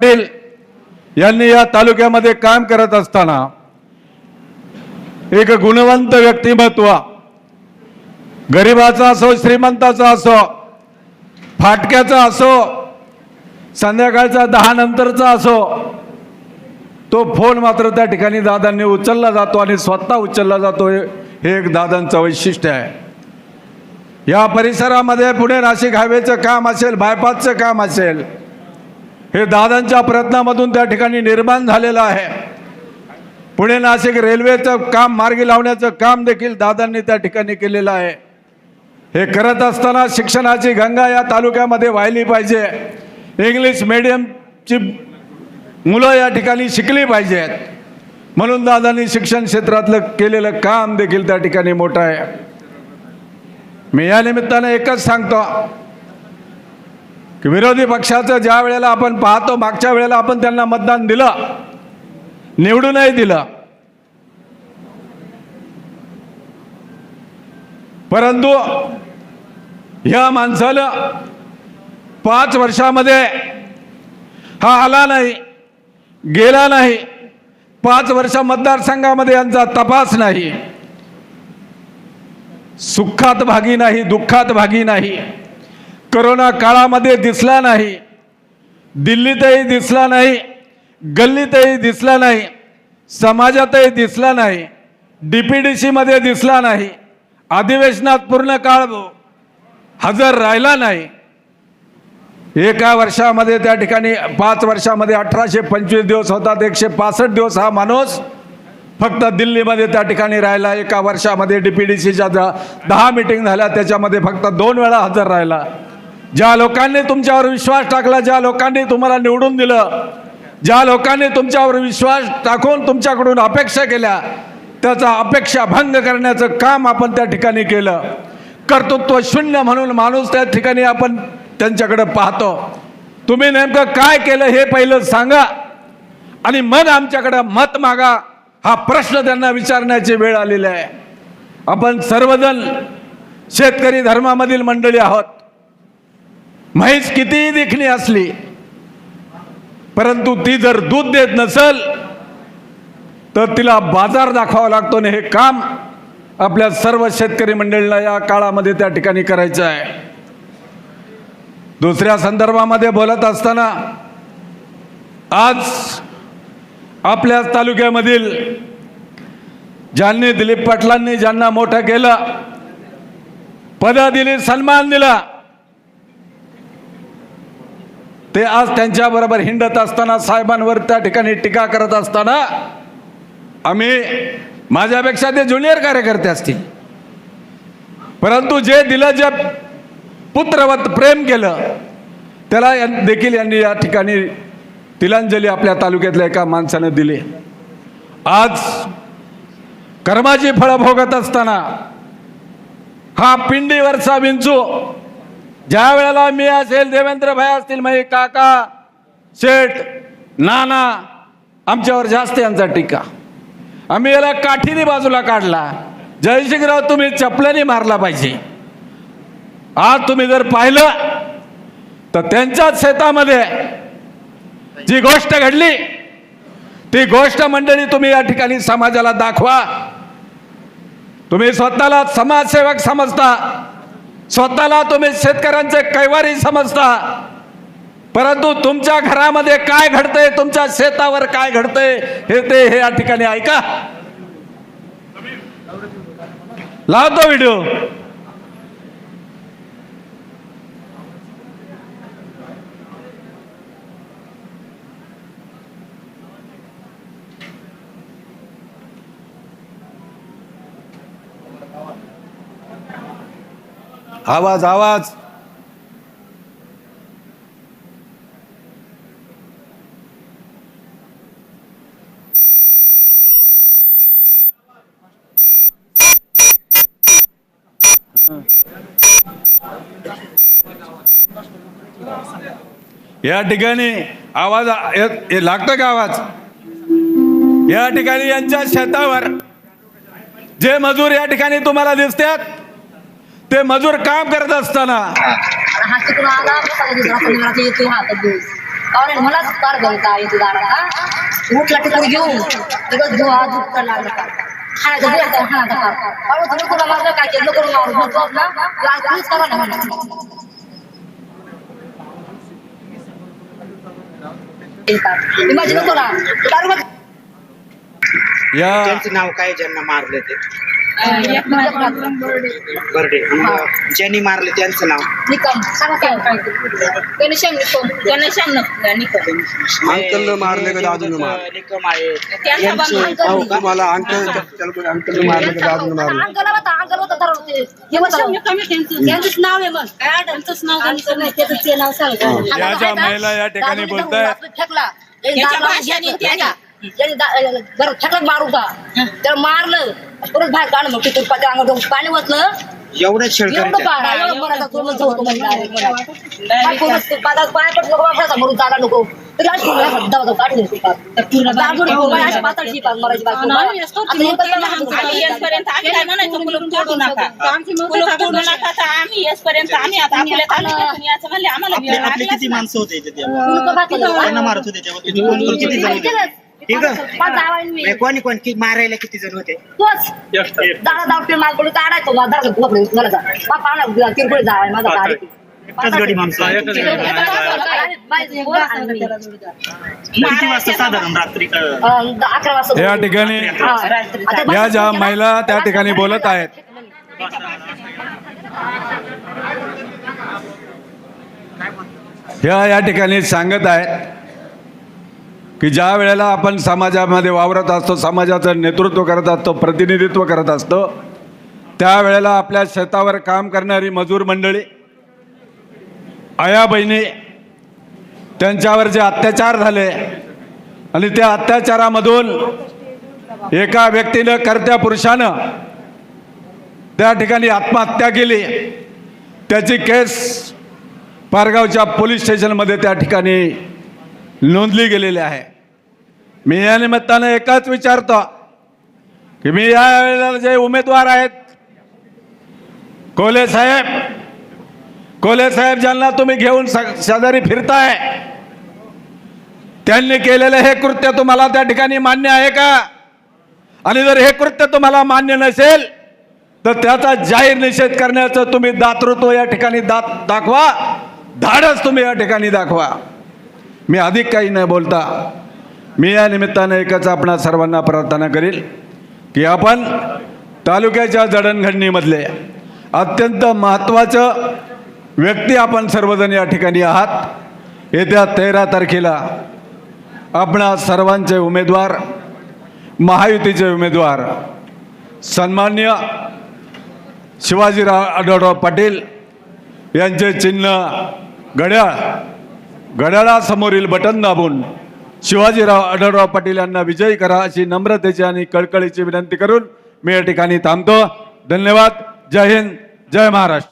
पाटील यांनी या तालुक्यामध्ये काम करत असताना एक गुणवंत व्यक्तिमत्व गरिबाचा असो श्रीमंताचा असो फाटक्याचा असो संध्याकाळचा दहा नंतरचा असो तो फोन मात्र त्या ठिकाणी दादांनी उचलला जातो आणि स्वतः उचलला जातो. हे हे एक दादांचं वैशिष्ट्य आहे. या परिसरामध्ये पुणे नाशिक हायवेचं काम असेल बायपासचं काम असेल हे दादांच्या प्रयत्नामधून त्या ठिकाणी निर्माण झालेलं आहे. पुणे नाशिक रेल्वेचं काम मार्गी लावण्याचं काम देखील दादांनी त्या ठिकाणी केलेलं आहे. हे करत असताना शिक्षणाची गंगा या तालुक्यामध्ये वाहिली पाहिजे. इंग्लिश मिडियमची मुलं या ठिकाणी शिकली पाहिजेत म्हणून दादांनी शिक्षण क्षेत्रातलं केलेलं काम देखील त्या ठिकाणी मोठं आहे. मी या निमित्तानं एकच सांगतो. की विरोधी पक्षाचं ज्या वेळेला आपण पाहतो मागच्या वेळेला आपण त्यांना मतदान दिलं. निवडूनही दिलं. परंतु ह्या माणसाला पाच वर्षामध्ये हा आला नाही गेला नाही. पाच वर्ष मतदारसंघामध्ये यांचा तपास नाही. सुखात भागी नाही दुःखात भागी नाही. करोना काळामध्ये दिसला नाही. दिल्लीतही दिसला नाही गल्लीतही दिसला नाही समाजातही दिसला नाही डी पी डी सीमध्ये दिसला नाही अधिवेशनात पूर्ण काळ हजर राहिला नाही. एका वर्षामध्ये त्या ठिकाणी पाच वर्षामध्ये अठराशे पंचवीस दिवस होतात एकशे पासष्ट दिवस हा माणूस फक्त दिल्लीमध्ये त्या ठिकाणी राहिला. एका वर्षामध्ये डी पी डी सीच्या दहा मिटिंग झाल्या त्याच्यामध्ये फक्त दोन वेळा हजर राहिला. ज्या लोकांनी तुमच्यावर विश्वास टाकला ज्या लोकांनी तुम्हाला निवडून दिलं ज्या लोकांनी तुमच्यावर विश्वास टाकून तुमच्याकडून अपेक्षा केल्या त्याचा अपेक्षा भंग करण्याचं काम आपण त्या ठिकाणी केलं. कर्तृत्व शून्य म्हणून माणूस त्या ठिकाणी आपण त्यांच्याकडे पाहतो. तुम्ही नेमकं काय केलं हे पहिलं सांगा आणि मग आमच्याकडं मत मागा हा प्रश्न त्यांना विचारण्याची वेळ आलेली आहे. आपण सर्वजण शेतकरी धर्मामधील मंडळी आहोत. म्हैस कितीही देखणी असली? परंतु ती जर दूध देत नसल तर तिला बाजार दाखवावा लागतो आणि हे काम आपल्या सर्व शेतकरी मंडळीला या काळामध्ये त्या ठिकाणी करायचं आहे. दुसऱ्या संदर्भामध्ये बोलत असताना आज आपल्या तालुक्यामधील ज्यांनी दिलीप पाटलांनी ज्यांना मोठं केलं पद दिली सन्मान दिला ते आज त्यांच्याबरोबर हिंडत असताना साहेबांवर त्या ठिकाणी टीका करत असताना आम्ही माझ्यापेक्षा ते ज्युनियर कार्यकर्ते असतील. परंतु जे दिलं जे पुत्रवत प्रेम केलं त्याला देखील यांनी या ठिकाणी तिलांजली आपल्या तालुक्यातल्या एका माणसानं दिली. आज कर्माची फळं भोगत असताना हा पिंडीवरचा विंचू ज्या वेळेला मी असेल देवेंद्र भाई असतील म्हणजे काका शेठ नाना आमच्यावर जास्त यांचा टीका. आम्ही याला काठीने बाजूला काढला. जयसिंगराव तुम्ही चपल्याने मारला पाहिजे. आज तुम्ही जर पाहिलं तर त्यांच्याच शेतामध्ये जी गोष्ट घडली ती गोष्ट मंडळी तुम्ही या ठिकाणी समाजाला दाखवा. तुम्ही स्वतःला समाजसेवक समजता. स्वतःला तुम्ही शेतकऱ्यांचे कैवारी समजता. परंतु तुमच्या घरामध्ये काय घडतंय तुमच्या शेतावर काय घडतंय हे ते हे या ठिकाणी ऐका. लावतो व्हिडिओ आवाज आवाज. या ठिकाणी आवाज हे- लागतं का आवाज? या ठिकाणी यांच्या शेतावर जे मजूर या ठिकाणी तुम्हाला दिसतात ते मजूर काम करत असताना हा तिकडून आला तिथं हातात दिवस कारण मला कार घालता येते दाराला उठला टिकून घेऊन लागलं तुम्ही कोणा मारलं काय केलं करून मारू म्हणतो आपला आज तूच करा ना म्हणा माझी नको ना दारू बघ. या त्यांचं नाव काय ज्यांना मारले ते. बर्डे ज्यांनी मारले त्यांचं नाव? निकम. अंकलनं मारले का दादूनं? निकम आहे? तुम्हाला अंकल अंकलनं मारले का दादूनं मारले? अंकल अंकल हे नाव आहे मग. काय त्यांचंच नाव त्यांचं? नाही त्याचं ते नाव सांग. या ज्या महिला या ठिकाणी बोलताय. फेकला. फेकला मारू का? त्याला मारलं परत बाहेर काढलं मग तिथून पाणी अंगावर पाणी छळ एवढं पाहा एवढं होतो पादात पाय वापरायचा म्हणून नको. तरी आज हात काढून पण लहान आम्ही येसपर्यंत आम्ही तर आता आपल्या आम्हाला किती. माणसं होते मारत होते किती कोण कोण मी. नाही, कोणी कोण कि- मारायला किती जण होते? तोच. दादा दावटे मालकडे काढायचो मला दादा घोपडे मला जा. मला पाहणार किरकोळ जावाय माझा गाडी एकटाच गडी माणसं आहे. किती वाजता साधारण रात्री का- अकरा वाजता या ठिकाणी या ज्या महिला त्या ठिकाणी बोलत आहेत. ह्या या ठिकाणी सांगत आहेत की ज्या वेळेला आपण समाजामध्ये वावरत असतो समाजाचं नेतृत्व करत असतो प्रतिनिधित्व करत असतो त्यावेळेला आपल्या शेतावर काम करणारी मजूर मंडळी आया बहिणी त्यांच्यावर जे अत्याचार झाले आणि त्या अत्याचारामधून एका व्यक्तीनं कर्त्या पुरुषानं त्या ठिकाणी आत्महत्या केली. त्याची केस पारगावच्या पोलीस स्टेशनमध्ये त्या ठिकाणी नोंदली गेलेली आहे. मी या निमित्तानं एकाच विचारतो की मी या वेळेला जे उमेदवार आहेत कोले साहेब कोले साहेब ज्यांना तुम्ही घेऊन स- शेजारी फिरताय त्यांनी केलेलं हे कृत्य तुम्हाला त्या ठिकाणी मान्य आहे का? आणि जर हे कृत्य तुम्हाला मान्य नसेल तर त्याचा जाहीर निषेध करण्याचं तुम्ही दातृत्व या ठिकाणी दात दाखवा. धाडस तुम्ही या ठिकाणी दाखवा. मी अधिक काही न बोलता मी या निमित्तानं एकच आपणा सर्वांना प्रार्थना करील की आपण तालुक्याच्या जडणघडणीमधले अत्यंत महत्त्वाचं व्यक्ती आपण सर्वजण या ठिकाणी आहात. येत्या तेरा तारखेला आपणा सर्वांचे उमेदवार महायुतीचे उमेदवार सन्मान्य शिवाजीराव आढळराव पाटील यांचे चिन्ह घड्याळ घड्याळासमोरील बटन दाबून शिवाजीराव आढळराव पाटील यांना विजयी करा अशी नम्रतेची आणि कळकळीची विनंती करून मी या ठिकाणी थांबतो. धन्यवाद. जय हिंद. जय महाराष्ट्र.